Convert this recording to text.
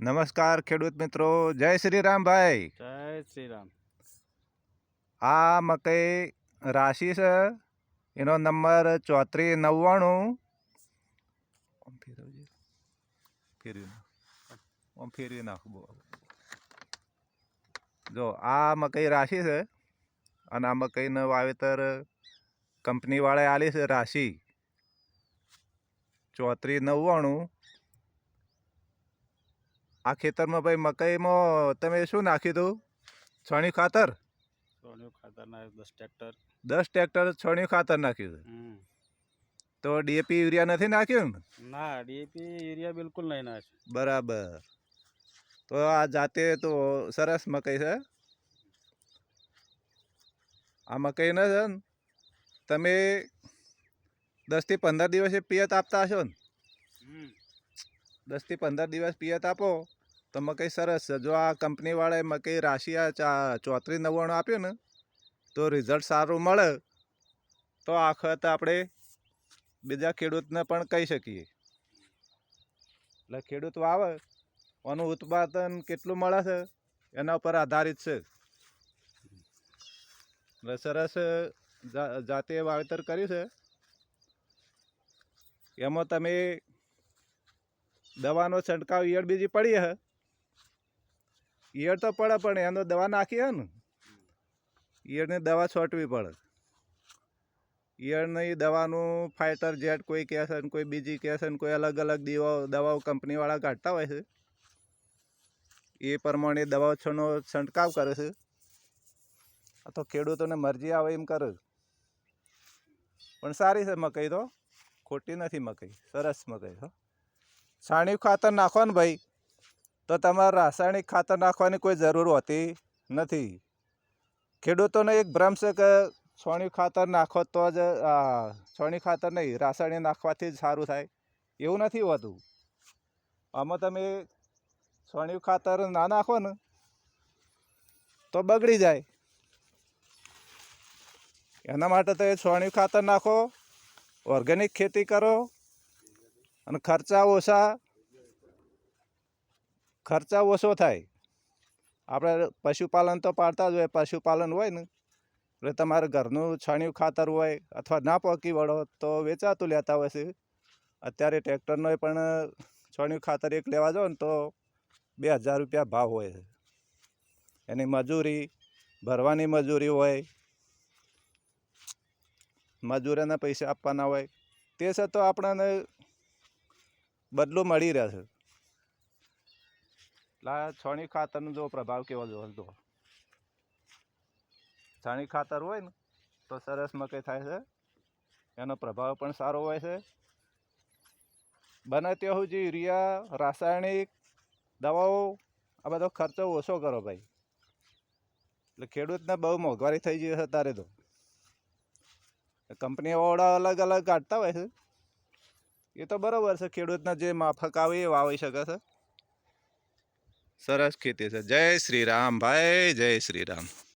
નમસ્કાર ખેડૂત મિત્રો જય શ્રી રામ ભાઈ. જય શ્રી રામ આ મકઈ રાશિ છે એનો નંબર ચોત્રીસ નવ્વાણું. ફેરવી. આમ ફેરવી નાખ જો આ મકઈ રાશિ છે અને આ મકઈનું વાવેતર કંપનીવાળાએ આલી છે રાશિ. ચોત્રીસ નવ્વાણું. આ ખેતરમાં ભાઈ મકઈમાં તમે શું નાખ્યું હતું છણિયું ખાતર? છણિયું ખાતર દસ ટ્રેક્ટર દસ ટ્રેક્ટર છણિયું ખાતર નાખ્યું હતું તો ડીએપી યુરિયા નથી નાખ્યું ને ના ડીએપી યુરિયા બિલકુલ નહીં નાખ્યું. બરાબર. તો આ જાતે તો સરસ મકાઈ છે. આ મકાઈ ને છે ને તમે દસથી પંદર દિવસે પિયત આપતા હશો ને? દસથી પંદર દિવસ પિયત આપો, તો મકઈ સરસ જો આ કંપનીવાળાએ મકઈ રાશિયા ચા ચોત્રીસ નવ્વાણું આપ્યું ને, તો રિઝલ્ટ સારું મળે, તો આ વખત આપણે બીજા ખેડૂતને પણ કહી શકીએ. એટલે ખેડૂત વાવે આનું ઉત્પાદન કેટલું મળે છે, એના ઉપર આધારિત છે. એટલે સરસ જાતે વાવેતર કર્યું છે. એમાં તમે દવાનો છંટકાવ ઈયળ બીજી પડી હે. ઈયળ તો પડે પણ એનો દવા નાખી હે ને. ઈયળની દવા છોટવી પડે. ઈયળની દવાનું ફાઇટર જેટ કોઈ કહે છે કોઈ બીજી કહે છે કોઈ અલગ અલગ દીવાઓ દવાઓ કંપનીવાળા કાઢતા હોય છે. એ પ્રમાણે દવાઓ છનો છંટકાવ કરે છે. તો ખેડૂતોને મરજી આવે એમ કરે પણ સારી છે મકઈ તો. ખોટી નથી મકઈ. સરસ મકઈ હો. છાણિયું ખાતર નાખો ને ભાઈ. તો તમારે રાસાયણિક ખાતર નાખવાની કોઈ જરૂર હોતી નથી. ખેડૂતોને એક ભ્રમ છે કે છાણિયું ખાતર નાખો તો જ આ, છાણિયું ખાતર નહીં રાસાયણિક નાખવાથી જ સારું થાય. એવું નથી હોતું. આમાં તમે છોણિયું ખાતર ના નાખો ને તો બગડી જાય. એના માટે તો એ છાણિયું ખાતર નાખો ઓર્ગેનિક ખેતી કરો અને ખર્ચા ઓછા ખર્ચા ઓછો થાય. આપણે પશુપાલન તો પાડતા જ હોય, પશુપાલન હોય ને, એટલે તમારે ઘરનું છાણિયું ખાતર હોય અથવા ના પોકી વળો તો વેચાતું લેતા હોય છે. અત્યારે ટ્રેક્ટરનો પણ છાણિયું ખાતર એક લેવા જાઓ ને તો બે હજાર રૂપિયા ભાવ હોય છે. એની મજૂરી, ભરવાની મજૂરી હોય, મજૂરોને પૈસા આપવાના હોય. તે છતાં આપણને બદલું મળી રહે છે. એટલે છણી ખાતરનો જો પ્રભાવ કેવો જો જો છાણી ખાતર હોય ને, તો સરસ મકાઈ થાય છે. એનો પ્રભાવ પણ સારો હોય છે. બને ત્યાં સુધી યુરિયા, રાસાયણિક દવાઓ, આ બધો ખર્ચો ઓછો કરો ભાઈ. એટલે ખેડૂતને બહુ મોંઘવારી થઈ ગઈ છે તારે તો. કંપનીવાળા અલગ અલગ કાઢતા હોય છે. એ તો બરાબર છે, ખેડૂતના જે માફક આવે એ વાવી શકે છે. સરસ ખેતી છે. જય શ્રી રામ ભાઈ, જય શ્રી રામ.